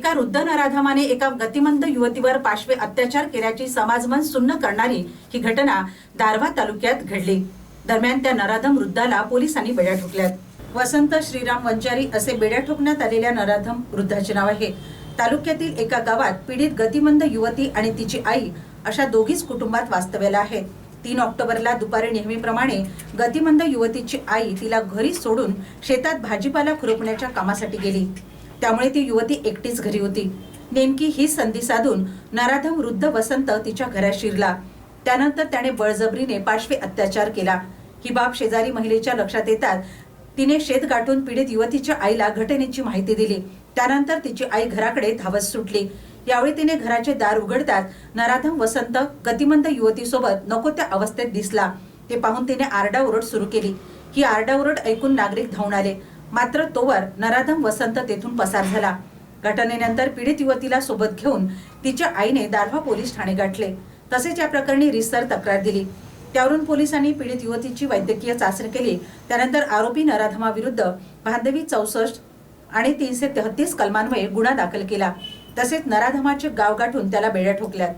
एका वृद्ध नराधमाने एका गतिमंद युवतीवर पाशवे अत्याचार केल्याची समाजमन सुन्न करणारी ही घटना दारव्हा तालुक्यात घडली. दरम्यान त्या नराधम वृद्धाला पोलिसांनी बेड्या ठोकल्यात. वसंत श्रीराम वंजारी असे बेड्या ठोकण्यात आलेल्या नराधम वृद्धाचे नाव आहे. तालुक्यातील एका गावात पीडित गतिमंद युवती आणि तिची आई अशा दोघीच कुटुंबात वास्तव्याला आहेत. तीन ऑक्टोबरला दुपारी नेहमीप्रमाणे गतिमंद युवतीची आई तिला घरी सोडून शेतात भाजीपाला खुरपण्याच्या कामासाठी गेली. त्यामुळे ती युवती एकटीच घरी होती. नेमकी ही संधी साधून नराधम वृद्ध वसंत तिच्या घरात शिरला. त्यानंतर त्याने बळजबरीने पाशवी अत्याचार केला. ही बाब शेजारी महिलेच्या लक्षात येतात तिने शेत गाठून पीडित युवतीच्या आईला घटनेची माहिती दिली. त्यानंतर तिची आई घराकडे धावत सुटली. यावेळी तिने घराचे दार उघडताच नराधम वसंत गतिमंद युवतीसोबत नको त्या अवस्थेत दिसला. ते पाहून तिने आरडाओरड सुरू केली. ही आरडाओरड ऐकून नागरिक धावून आले. मात्र तोवर नराधम वसंत तेथून पसार झाला. घटनेनंतर पीडित युवतीला सोबत घेऊन तिच्या आईने दारव्हा पोलीस ठाणे गाठले. तसेच या प्रकरणी रिसर तक्रार दिली. त्यावरून पोलिसांनी पीडित युवतीची वैद्यकीय चाचणी केली. त्यानंतर आरोपी नराधमाविरुद्ध बांधवी चौसष्ट आणि तीनशे तेहतीस कलमान्वये गुन्हा दाखल केला. तसेच नराधमाचे गाव गाठून त्याला बेड्या ठोकल्यात.